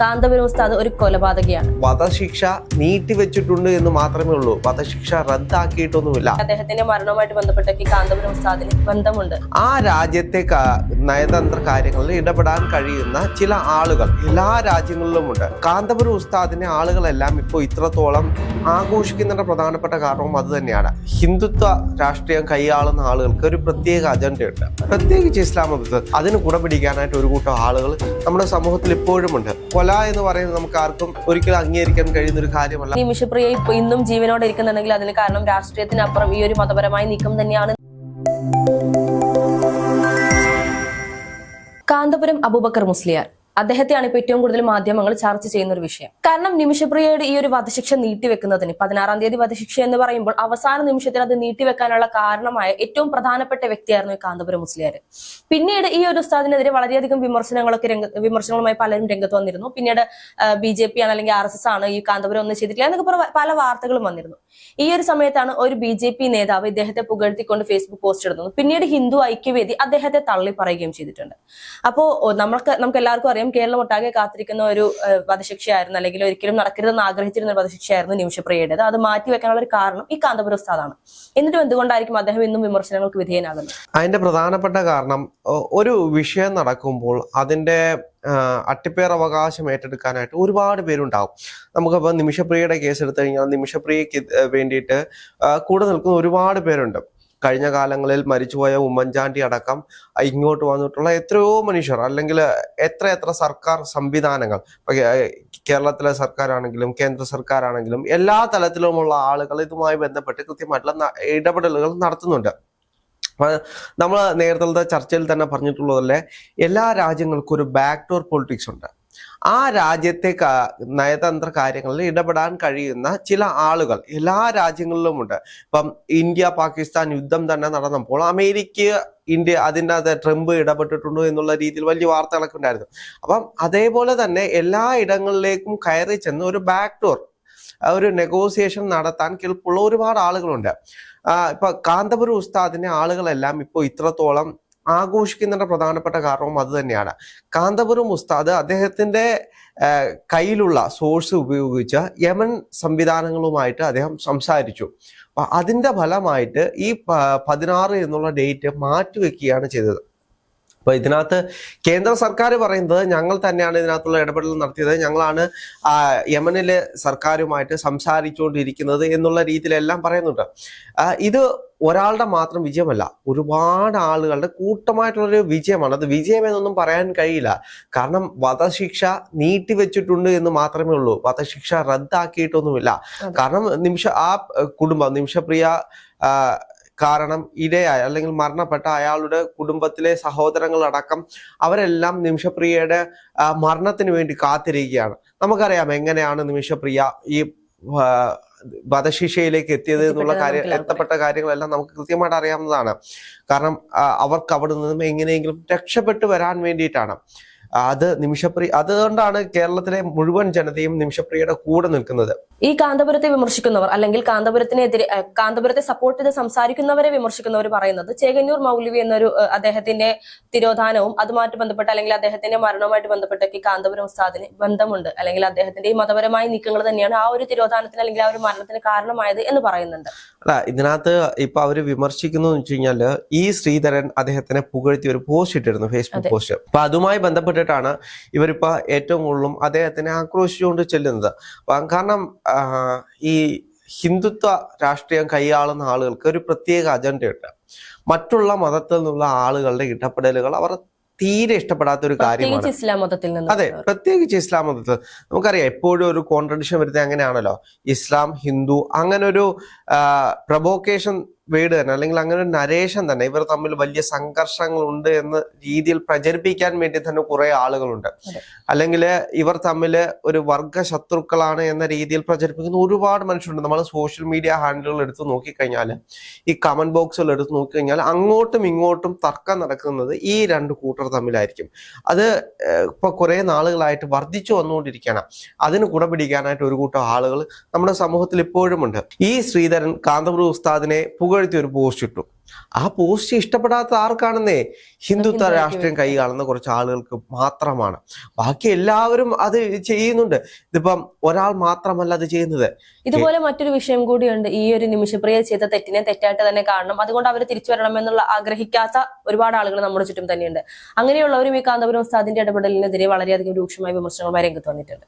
കാന്തപുരം ഉസ്താദ് ഒരു കൊലപാതകയാണ്. വധശിക്ഷ നീട്ടിവെച്ചിട്ടുണ്ട് എന്ന് മാത്രമേ ഉള്ളൂ. വധശിക്ഷ റദ്ദാക്കിയിട്ടൊന്നുമില്ല. അദ്ദേഹത്തിന്റെ മരണവുമായിട്ട് ബന്ധപ്പെട്ടൊക്കെ ഈ കാന്തപുരം ഉസ്താദിന് ബന്ധമുണ്ട്. ആ രാജ്യത്തെ നയതന്ത്ര കാര്യങ്ങളിൽ ഇടപെടാൻ കഴിയുന്ന ചില ആളുകൾ എല്ലാ രാജ്യങ്ങളിലുമുണ്ട്. കാന്തപുരം ഉസ്താദിനെ ആളുകളെല്ലാം ഇപ്പോൾ ഇത്രത്തോളം ആഘോഷിക്കുന്നതിന്റെ പ്രധാനപ്പെട്ട കാരണവും അത് തന്നെയാണ്. ഹിന്ദുത്വ രാഷ്ട്രീയം കൈയാളുന്ന ആളുകൾക്ക് ഒരു പ്രത്യേക അജണ്ടയുണ്ട്. പ്രത്യേകിച്ച് ഇസ്ലാം മതത്തിൽ അതിന് കുടപിടിക്കാനായിട്ട് ഒരു കൂട്ടം ആളുകൾ നമ്മുടെ സമൂഹത്തിൽ ഇപ്പോഴുമുണ്ട്. കൊല എന്ന് പറയുന്നത് നമുക്ക് ആർക്കും ഒരിക്കലും അംഗീകരിക്കാൻ കഴിയുന്ന ഒരു കാര്യമല്ല നിമിഷപ്രിയ ഇപ്പൊ ഇന്നും ജീവനോടെ ഇരിക്കുന്നുണ്ടെങ്കിൽ അതിന് കാരണം രാഷ്ട്രീയത്തിനപ്പുറം ഈ ഒരു മതപരമായ നീക്കം തന്നെയാണ്. കാന്തപുരം അബൂബക്കർ മുസ്ലിയാർ. അദ്ദേഹത്തെയാണ് ഇപ്പൊ ഏറ്റവും കൂടുതൽ മാധ്യമങ്ങൾ ചർച്ച ചെയ്യുന്ന ഒരു വിഷയം. കാരണം നിമിഷപ്രിയയുടെ ഈ ഒരു വധശിക്ഷ നീട്ടിവെക്കുന്നതിന് പതിനാറാം തീയതി വധശിക്ഷ എന്ന് പറയുമ്പോൾ അവസാന നിമിഷത്തിൽ അത് നീട്ടിവെക്കാനുള്ള കാരണമായ ഏറ്റവും പ്രധാനപ്പെട്ട വ്യക്തിയായിരുന്നു ഈ കാന്തപുരം മുസ്ലിയാർ പിന്നീട് ഈ ഒരു ഉസ്താദിനെതിരെ വളരെയധികം വിമർശനങ്ങളൊക്കെ രംഗ വിമർശനങ്ങളുമായി പലരും രംഗത്ത് വന്നിരുന്നു. പിന്നീട് ബി ജെ പി ആണ് അല്ലെങ്കിൽ ആർ എസ് എസ് ആണ് ഈ കാന്തപുരം ഒന്നും ചെയ്തിട്ടില്ല എന്നൊക്കെ പല വാർത്തകളും വന്നിരുന്നു. ഈ ഒരു സമയത്താണ് ഒരു ബി ജെ പി നേതാവ് ഇദ്ദേഹത്തെ പുകഴ്ത്തിക്കൊണ്ട് ഫേസ്ബുക്ക് പോസ്റ്റ് ഇടുന്നത്. പിന്നീട് ഹിന്ദു ഐക്യവേദി അദ്ദേഹത്തെ തള്ളി പറയുകയും ചെയ്തിട്ടുണ്ട്. അപ്പോ നമ്മൾക്ക് നമുക്ക് എല്ലാവർക്കും അറിയാം കേരളം ഒട്ടാകെ കാത്തിരിക്കുന്ന ഒരു വധശിക്ഷയായിരുന്നു. അല്ലെങ്കിൽ ഒരിക്കലും നടക്കരുതെന്ന് ആഗ്രഹിച്ചിരുന്ന ഒരു വധശിക്ഷയായിരുന്നു നിമിഷപ്രിയയുടേത്. അത് മാറ്റി വെക്കാനുള്ള ഒരു കാരണം ഈ കാന്തപുരം ഉസ്താദാണ്. എന്നിട്ടും എന്തുകൊണ്ടായിരിക്കും അദ്ദേഹം ഇന്നും വിമർശനങ്ങൾക്ക് വിധേയനാകുന്നത്? അതിന്റെ പ്രധാനപ്പെട്ട കാരണം ഒരു വിഷയം നടക്കുമ്പോൾ അതിന്റെ അട്ടിപ്പേർ അവകാശം ഏറ്റെടുക്കാനായിട്ട് ഒരുപാട് പേരുണ്ടാവും. നമുക്കിപ്പോൾ നിമിഷപ്രിയയുടെ കേസ് എടുത്തു കഴിഞ്ഞാൽ നിമിഷപ്രിയക്ക് വേണ്ടിയിട്ട് കൂടെ നിൽക്കുന്ന ഒരുപാട് പേരുണ്ട്. കഴിഞ്ഞ കാലങ്ങളിൽ മരിച്ചുപോയ ഉമ്മൻചാണ്ടി അടക്കം ഇങ്ങോട്ട് വന്നിട്ടുള്ള എത്രയോ മനുഷ്യർ അല്ലെങ്കിൽ എത്ര എത്ര സർക്കാർ സംവിധാനങ്ങൾ കേരളത്തിലെ സർക്കാരാണെങ്കിലും കേന്ദ്ര സർക്കാരാണെങ്കിലും എല്ലാ തലത്തിലുമുള്ള ആളുകൾ ഇതുമായി ബന്ധപ്പെട്ട് കൃത്യമായിട്ടുള്ള ഇടപെടലുകൾ നടത്തുന്നുണ്ട്. നമ്മൾ നേരത്തെ ചർച്ചയിൽ തന്നെ പറഞ്ഞിട്ടുള്ളതല്ലേ എല്ലാ രാജ്യങ്ങൾക്കും ഒരു ബാക്ക്ഡോർ പൊളിറ്റിക്സ് ഉണ്ട്. ആ രാജ്യത്തെ നയതന്ത്ര കാര്യങ്ങളിൽ ഇടപെടാൻ കഴിയുന്ന ചില ആളുകൾ എല്ലാ രാജ്യങ്ങളിലുമുണ്ട്. ഇപ്പം ഇന്ത്യ പാകിസ്ഥാൻ യുദ്ധം തന്നെ നടന്നപ്പോൾ അമേരിക്ക ഇന്ത്യ അതിന്റെ അത് ട്രംപ് ഇടപെട്ടിട്ടുണ്ടോ എന്നുള്ള രീതിയിൽ വലിയ വാർത്തകളൊക്കെ ഉണ്ടായിരുന്നു. അപ്പം അതേപോലെ തന്നെ എല്ലാ ഇടങ്ങളിലേക്കും കയറി ചെന്ന് ഒരു ബാക്ക് ഡോർ ഒരു നെഗോസിയേഷൻ നടത്താൻ കെൽപ്പുള്ള ഒരുപാട് ആളുകളുണ്ട്. ഇപ്പൊ കാന്തപുരം ഉസ്താദിനെ ആളുകളെല്ലാം ഇപ്പോൾ ഇത്രത്തോളം ആഘോഷിക്കുന്നതിന്റെ പ്രധാനപ്പെട്ട കാരണവും അത് തന്നെയാണ്. കാന്തപുരം ഉസ്താദ് അദ്ദേഹത്തിന്റെ കയ്യിലുള്ള സോഴ്സ് ഉപയോഗിച്ച് യമൻ സംവിധാനങ്ങളുമായിട്ട് അദ്ദേഹം സംസാരിച്ചു. അപ്പം അതിന്റെ ഫലമായിട്ട് ഈ പതിനാറ് എന്നുള്ള ഡേറ്റ് മാറ്റിവെക്കുകയാണ് ചെയ്തത്. അപ്പോൾ ഇതിനകത്ത് കേന്ദ്ര സർക്കാർ പറയുന്നത് ഞങ്ങൾ തന്നെയാണ് ഇതിനകത്തുള്ള ഇടപെടൽ നടത്തിയത്. ഞങ്ങളാണ് യമനിലെ സർക്കാരുമായിട്ട് സംസാരിച്ചുകൊണ്ടിരിക്കുന്നത് എന്നുള്ള രീതിയിലെല്ലാം പറയുന്നുണ്ട്. ഇത് ഒരാളുടെ മാത്രം വിജയമല്ല ഒരുപാട് ആളുകളുടെ കൂട്ടമായിട്ടുള്ളൊരു വിജയമാണ്. അത് വിജയമെന്നൊന്നും പറയാൻ കഴിയില്ല. കാരണം വധശിക്ഷ നീട്ടിവെച്ചിട്ടുണ്ട് എന്ന് മാത്രമേ ഉള്ളൂ. വധശിക്ഷ റദ്ദാക്കിയിട്ടൊന്നുമില്ല. കാരണം നിമിഷ ആ കുടുംബം നിമിഷപ്രിയ കാരണം ഇരയായ അല്ലെങ്കിൽ മരണപ്പെട്ട അയാളുടെ കുടുംബത്തിലെ സഹോദരങ്ങളടക്കം അവരെല്ലാം നിമിഷപ്രിയയുടെ മരണത്തിന് വേണ്ടി കാത്തിരിക്കുകയാണ്. നമുക്കറിയാം എങ്ങനെയാണ് നിമിഷപ്രിയ ഈ വധശിക്ഷയിലേക്ക് എത്തിയത് എന്നുള്ള കാര്യം എത്തപ്പെട്ട കാര്യങ്ങളെല്ലാം നമുക്ക് കൃത്യമായിട്ട് അറിയാവുന്നതാണ്. കാരണം അവർക്ക് അവിടെ നിന്നും എങ്ങനെയെങ്കിലും രക്ഷപ്പെട്ടു വരാൻ വേണ്ടിയിട്ടാണ്. അത് നിമിഷപ്രിയ അതുകൊണ്ടാണ് കേരളത്തിലെ മുഴുവൻ ജനതയും നിമിഷപ്രിയയുടെ കൂടെ നിൽക്കുന്നത്. ഈ കാന്തപുരത്തെ വിമർശിക്കുന്നവർ അല്ലെങ്കിൽ കാന്തപുരത്തിനെതിരെ കാന്തപുരത്തെ സപ്പോർട്ട് ചെയ്ത് സംസാരിക്കുന്നവരെ വിമർശിക്കുന്നവർ പറയുന്നത് ചേകന്നൂർ മൗലവി എന്നൊരു അദ്ദേഹത്തിന്റെ തിരോധാനവും അതുമായിട്ട് ബന്ധപ്പെട്ട് അല്ലെങ്കിൽ അദ്ദേഹത്തിന്റെ മരണവുമായിട്ട് ബന്ധപ്പെട്ടൊക്കെ കാന്തപുരം ഉസ്താദിന് ബന്ധമുണ്ട്. അല്ലെങ്കിൽ അദ്ദേഹത്തിന്റെ ഈ മതപരമായ നീക്കങ്ങൾ തന്നെയാണ് ആ ഒരു തിരോധാനത്തിന് അല്ലെങ്കിൽ ആ ഒരു മരണത്തിന് കാരണമായത് എന്ന് പറയുന്നുണ്ട്. അല്ല ഇതിനകത്ത് ഇപ്പൊ അവർ വിമർശിക്കുന്നു വെച്ച് കഴിഞ്ഞാൽ ഈ ശ്രീധരൻ അദ്ദേഹത്തിനെ പുകഴ്ത്തി ഒരു പോസ്റ്റ് ഇട്ടിരുന്നു ഫേസ്ബുക്ക് പോസ്റ്റ് അപ്പൊ അതുമായി ബന്ധപ്പെട്ടിട്ടാണ് ഇവരിപ്പോ ഏറ്റവും കൂടുതലും അദ്ദേഹത്തിനെ ആക്രോശിച്ചുകൊണ്ട് ചെല്ലുന്നത്. കാരണം ഈ ഹിന്ദുത്വ രാഷ്ട്രീയം കൈയാളുന്ന ആളുകൾക്ക് ഒരു പ്രത്യേക അജണ്ടയുണ്ട് മറ്റുള്ള മതത്തിൽ നിന്നുള്ള ആളുകളുടെ ഇടപെടലുകൾ അവർ തീരെ ഇഷ്ടപ്പെടാത്ത ഒരു കാര്യമാണ്. ഇസ്ലാം മതത്തിൽ നിന്ന് അതെ പ്രത്യേകിച്ച് ഇസ്ലാം മതത്തിൽ നമുക്കറിയാം എപ്പോഴും ഒരു കോൺട്രഡിക്ഷൻ വരുന്നത് അങ്ങനെയാണല്ലോ ഇസ്ലാം ഹിന്ദു അങ്ങനെ ഒരു പ്രൊവോക്കേഷൻ വേർഡ് തന്നെ അല്ലെങ്കിൽ അങ്ങനെ ഒരു നരേഷൻ തന്നെ. ഇവർ തമ്മിൽ വലിയ സംഘർഷങ്ങൾ ഉണ്ട് എന്ന രീതിയിൽ പ്രചരിപ്പിക്കാൻ വേണ്ടി തന്നെ കുറെ ആളുകളുണ്ട്. അല്ലെങ്കിൽ ഇവർ തമ്മിൽ ഒരു വർഗ ശത്രുക്കളാണ് എന്ന രീതിയിൽ പ്രചരിപ്പിക്കുന്ന ഒരുപാട് മനുഷ്യരുണ്ട്. നമ്മൾ സോഷ്യൽ മീഡിയ ഹാൻഡിലുകൾ എടുത്ത് നോക്കിക്കഴിഞ്ഞാൽ ഈ കമന്റ് ബോക്സുകൾ എടുത്ത് നോക്കിക്കഴിഞ്ഞാൽ അങ്ങോട്ടും ഇങ്ങോട്ടും തർക്കം നടക്കുന്നത് ഈ രണ്ട് കൂട്ടർ തമ്മിലായിരിക്കും. അത് ഇപ്പൊ കുറെ നാളുകളായിട്ട് വർദ്ധിച്ചു വന്നുകൊണ്ടിരിക്കുകയാണ്. അതിന് കുട പിടിക്കാനായിട്ട് ഒരു കൂട്ടം ആളുകൾ നമ്മുടെ സമൂഹത്തിൽ ഇപ്പോഴും ഉണ്ട് ഈ ശ്രീധരൻ കാന്തപുരം ഉസ്താദിനെ പുകഴ്ത്തി പുകഴ്ത്തി ഒരു പോസ്റ്റ് ഇട്ടു. ആ പോസ്റ്റ് ഇഷ്ടപ്പെടാത്ത ആർക്കാണെന്നേ? ഹിന്ദുത്വ രാഷ്ട്രീയം കൈ കാണുന്ന കുറച്ച് ആളുകൾക്ക് മാത്രമാണ്. ബാക്കി എല്ലാവരും അത് ചെയ്യുന്നുണ്ട്. ഇതിപ്പം ഒരാൾ മാത്രമല്ല അത് ചെയ്യുന്നത്. ഇതുപോലെ മറ്റൊരു വിഷയം കൂടിയുണ്ട്. ഈ ഒരു നിമിഷപ്രിയ ചെയ്ത തെറ്റിനെ തെറ്റായിട്ട് തന്നെ കാണണം. അതുകൊണ്ട് അവർ തിരിച്ചു വരണമെന്നുള്ള ആഗ്രഹിക്കാത്ത ഒരുപാട് ആളുകൾ നമ്മുടെ ചുറ്റും തന്നെയുണ്ട്. അങ്ങനെയുള്ളവരും ഈ കാന്തപുരം ഉസ്താദിന്റെ ഇടപെടലിനെതിരെ വളരെയധികം രൂക്ഷമായ വിമർശനങ്ങളുമായി രംഗത്ത് വന്നിട്ടുണ്ട്.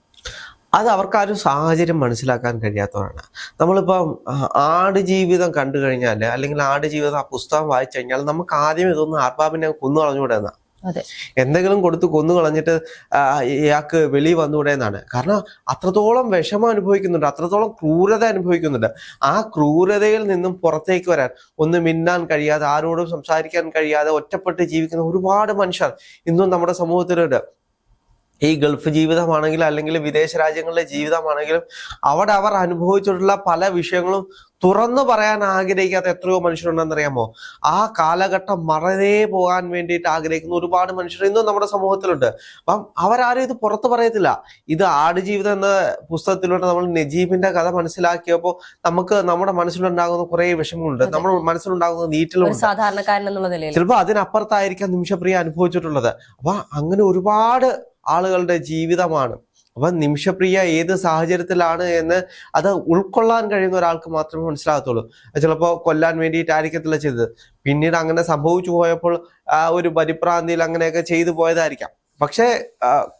അത് അവർക്കാരും സാഹചര്യം മനസ്സിലാക്കാൻ കഴിയാത്തവരാണ്. നമ്മളിപ്പം ആട് ജീവിതം കണ്ടു കഴിഞ്ഞാൽ അല്ലെങ്കിൽ ആടുജീവിതം ആ പുസ്തകം വായിച്ചു കഴിഞ്ഞാൽ നമുക്ക് ആദ്യം ഇതൊന്ന് ആർബാബിനെ കൊന്നു കളഞ്ഞുകൂടെ എന്നാ? അതെ. എന്തെങ്കിലും കൊടുത്ത് കൊന്നു കളഞ്ഞിട്ട് ആ, ഇയാൾക്ക് വെളി വന്നുകൂടെ എന്നാണ്. കാരണം അത്രത്തോളം വിഷമം അനുഭവിക്കുന്നുണ്ട് അത്രത്തോളം ക്രൂരത അനുഭവിക്കുന്നുണ്ട്. ആ ക്രൂരതയിൽ നിന്നും പുറത്തേക്ക് വരാൻ ഒന്ന് മിന്നാൻ കഴിയാതെ ആരോടും സംസാരിക്കാൻ കഴിയാതെ ഒറ്റപ്പെട്ട് ജീവിക്കുന്ന ഒരുപാട് മനുഷ്യർ ഇന്നും നമ്മുടെ സമൂഹത്തിലുണ്ട്. ഈ ഗൾഫ് ജീവിതമാണെങ്കിലും അല്ലെങ്കിൽ വിദേശ രാജ്യങ്ങളിലെ ജീവിതമാണെങ്കിലും അവിടെ അവർ അനുഭവിച്ചിട്ടുള്ള പല വിഷയങ്ങളും തുറന്നു പറയാൻ ആഗ്രഹിക്കാത്ത എത്രയോ മനുഷ്യരുണ്ടെന്നറിയാമോ? ആ കാലഘട്ടം മറന്നേ പോകാൻ വേണ്ടിയിട്ട് ആഗ്രഹിക്കുന്ന ഒരുപാട് മനുഷ്യർ ഇന്നും നമ്മുടെ സമൂഹത്തിലുണ്ട്. അപ്പം അവരാരും ഇത് പുറത്തു പറയത്തില്ല. ഇത് ആടുജീവിതം എന്ന പുസ്തകത്തിലൂടെ നമ്മൾ നജീബിന്റെ കഥ മനസ്സിലാക്കിയപ്പോൾ നമുക്ക് നമ്മുടെ മനസ്സിലുണ്ടാകുന്ന കുറെ വിഷമങ്ങളുണ്ട്. നമ്മൾ നമ്മുടെ മനസ്സിലുണ്ടാകുന്ന നീറ്റിലും സാധാരണക്കാരൻ എന്നുള്ള നിലയിൽ. ചിലപ്പോൾ അതിനപ്പുറത്തായിരിക്കാം നിമിഷപ്രിയ അനുഭവിച്ചിട്ടുള്ളത്. അപ്പൊ അങ്ങനെ ഒരുപാട് ആളുകളുടെ ജീവിതമാണ്. അപ്പൊ നിമിഷപ്രിയ ഏത് സാഹചര്യത്തിലാണ് എന്ന് അത് ഉൾക്കൊള്ളാൻ കഴിയുന്ന ഒരാൾക്ക് മാത്രമേ മനസ്സിലാകത്തുള്ളൂ. ചിലപ്പോൾ കൊല്ലാൻ വേണ്ടിയിട്ടായിരിക്കത്തില്ല ചെയ്തത്. പിന്നീട് അങ്ങനെ സംഭവിച്ചു പോയപ്പോൾ ആ ഒരു പരിഭ്രാന്തിയിൽ അങ്ങനെയൊക്കെ ചെയ്തു പോയതായിരിക്കാം. പക്ഷേ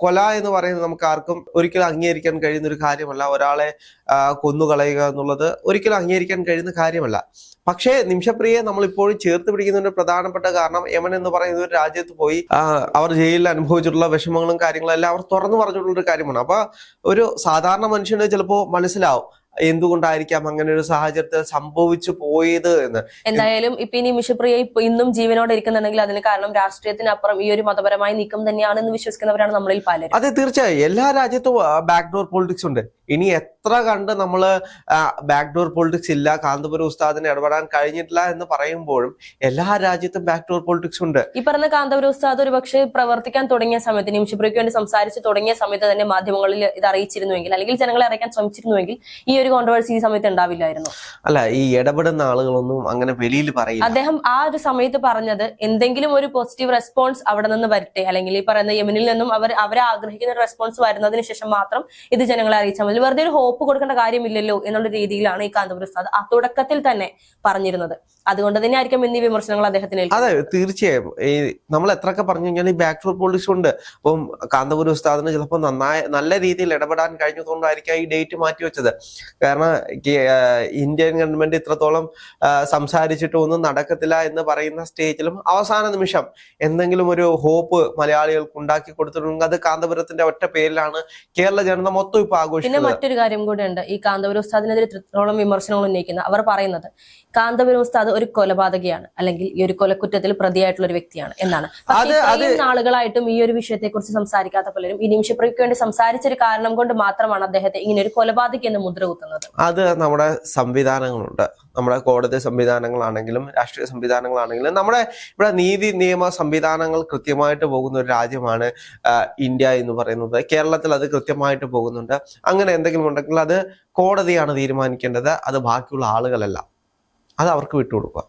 കൊല എന്ന് പറയുന്നത് നമുക്ക് ആർക്കും ഒരിക്കലും അംഗീകരിക്കാൻ കഴിയുന്ന ഒരു കാര്യമല്ല. ഒരാളെ കൊന്നുകളയുക എന്നുള്ളത് ഒരിക്കലും അംഗീകരിക്കാൻ കഴിയുന്ന കാര്യമല്ല. പക്ഷേ നിമിഷപ്രിയയെ നമ്മൾ ഇപ്പോഴും ചേർത്ത് പിടിക്കുന്നതിന്റെ പ്രധാനപ്പെട്ട കാരണം യമൻ എന്ന് പറയുന്ന ഒരു രാജ്യത്ത് പോയി അവർ ജയിലിൽ അനുഭവിച്ചിട്ടുള്ള വിഷമങ്ങളും കാര്യങ്ങളും എല്ലാം അവർ തുറന്നു പറഞ്ഞിട്ടുള്ള ഒരു കാര്യമാണ്. അപ്പൊ ഒരു സാധാരണ മനുഷ്യന് ചിലപ്പോൾ മനസ്സിലാവും എന്തുകൊണ്ടായിരിക്കാം അങ്ങനെ ഒരു സാഹചര്യത്തിൽ സംഭവിച്ചു പോയത് എന്ന്? എന്തായാലും ഇപ്പൊ ഇനി മിഷപ്രിയ ഇപ്പൊ ഇന്നും ജീവനോടെ ഇരിക്കുന്നുണ്ടെങ്കിൽ അതിന് കാരണം രാഷ്ട്രീയത്തിനപ്പുറം ഈ ഒരു മതപരമായ നീക്കം തന്നെയാണെന്ന് വിശ്വസിക്കുന്നവരാണ് നമ്മളിൽ പലരും. അതെ തീർച്ചയായും. എല്ലാ രാജ്യത്തും ബാക്ക്ഡോർ പൊളിറ്റിക്സ് ഉണ്ട്. ഇനി എത്ര കണ്ട് നമ്മൾ ബാക്ക്ഡോർ പൊളിറ്റിക്സ് ഇല്ല കാന്തപുരം ഉസ്താദിന് ഇടപെടാൻ കഴിഞ്ഞിട്ടില്ല എന്ന് പറയുമ്പോഴും എല്ലാ രാജ്യത്തും ബാക്ക്ഡോർ പൊളിറ്റിക്സ് ഉണ്ട്. ഈ പറഞ്ഞ കാന്തപുര ഉസ്താദ് ഒരു പക്ഷേ പ്രവർത്തിക്കാൻ തുടങ്ങിയ സമയത്ത് നിമിഷപ്രിയക്ക് വേണ്ടി സംസാരിച്ച് തുടങ്ങിയ സമയത്ത് തന്നെ മാധ്യമങ്ങളിൽ ഇത് അറിയിച്ചിരുന്നുവെങ്കിൽ അല്ലെങ്കിൽ ജനങ്ങളെ അറിയിക്കാൻ ശ്രമിച്ചിരുന്നുവെങ്കിൽ ഈ ഒരു കോൺട്രവേഴ്സി ഈ സമയത്ത് ഉണ്ടാവില്ലായിരുന്നു. അല്ല ഈ ഇടപെടുന്ന ആളുകളൊന്നും അങ്ങനെ വെളിയിൽ പറയും അദ്ദേഹം ആ ഒരു സമയത്ത് പറഞ്ഞത് എന്തെങ്കിലും ഒരു പോസിറ്റീവ് റെസ്പോൺസ് അവിടെ നിന്ന് വരട്ടെ. അല്ലെങ്കിൽ ഈ പറയുന്ന യമനിൽ നിന്നും അവർ അവരെ ആഗ്രഹിക്കുന്ന ഒരു റെസ്പോൺസ് വരുന്നതിന് ശേഷം മാത്രം ഇത് ജനങ്ങളെ അറിയിച്ചാൽ മതി. വെറുതെ ഒരു ഹോപ്പ് കൊടുക്കേണ്ട കാര്യമില്ലല്ലോ എന്നുള്ള രീതിയിലാണ് ഈ കാന്തപുര ഉസ്താദ് ആ തുടക്കത്തിൽ തന്നെ പറഞ്ഞിരുന്നത്. അതുകൊണ്ട് തന്നെ ആയിരിക്കും എന്നീ വിമർശനങ്ങൾ അദ്ദേഹത്തിന്. അതെ തീർച്ചയായും. ഈ നമ്മൾ എത്രയൊക്കെ പറഞ്ഞു കഴിഞ്ഞാൽ ഈ ബാക്ക് ഡോർ പോളിസി ഉണ്ട് അപ്പം കാന്തപുരം ഉസ്താദിന് ചിലപ്പോൾ നന്നായി നല്ല രീതിയിൽ ഇടപെടാൻ കഴിഞ്ഞതുകൊണ്ടായിരിക്കാം ഈ ഡേറ്റ് മാറ്റി വെച്ചത്. കാരണം ഇന്ത്യൻ ഗവൺമെന്റ് ഇത്രത്തോളം സംസാരിച്ചിട്ട് ഒന്നും നടക്കത്തില്ല എന്ന് പറയുന്ന സ്റ്റേജിലും അവസാന നിമിഷം എന്തെങ്കിലും ഒരു ഹോപ്പ് മലയാളികൾക്ക് ഉണ്ടാക്കി കൊടുത്തിട്ടുണ്ടെങ്കിൽ അത് കാന്തപുരത്തിന്റെ ഒറ്റ പേരിലാണ് കേരള ജനത മൊത്തം ഇപ്പൊ ആഘോഷിക്കുന്നത്. പിന്നെ മറ്റൊരു കാര്യം കൂടെ ഉണ്ട്. ഈ കാന്തപുരം ഉസ്താദിനെതിരെ ഇത്രത്തോളം വിമർശനങ്ങൾ ഉന്നയിക്കുന്ന അവർ പറയുന്നത് കാന്തപുരം ഉസ്താദ് ഒരു കൊലപാതകയാണ് അല്ലെങ്കിൽ ഈ ഒരു കൊലക്കുറ്റത്തിൽ പ്രതിയായിട്ടുള്ള ഒരു വ്യക്തിയാണ് എന്നാണ്. പക്ഷേ ഇത്രയും നാളുകളായിട്ടും ഈ ഒരു വിഷയത്തെ കുറിച്ച് സംസാരിക്കാത്ത പലരും ഈ നിമിഷപ്രയ്ക്ക് വേണ്ടി സംസാരിച്ച ഒരു കാരണം കൊണ്ട് മാത്രമാണ് അദ്ദേഹത്തെ ഇങ്ങനെ ഒരു കൊലപാതക എന്ന് മുദ്ര കുത്തുന്നത്. അത് നമ്മുടെ സംവിധാനങ്ങളുണ്ട്. നമ്മുടെ കോടതി സംവിധാനങ്ങളാണെങ്കിലും രാഷ്ട്രീയ സംവിധാനങ്ങളാണെങ്കിലും നമ്മുടെ ഇവിടെ നീതി നിയമ സംവിധാനങ്ങൾ കൃത്യമായിട്ട് പോകുന്ന ഒരു രാജ്യമാണ് ഇന്ത്യ എന്ന് പറയുന്നത്. കേരളത്തിൽ അത് കൃത്യമായിട്ട് പോകുന്നുണ്ട്. അങ്ങനെ എന്തെങ്കിലും ഉണ്ടെങ്കിൽ അത് കോടതിയാണ് തീരുമാനിക്കേണ്ടത്. അത് ബാക്കിയുള്ള ആളുകളല്ല. അത് അവർക്ക് വിട്ടുകൊടുക്കുക.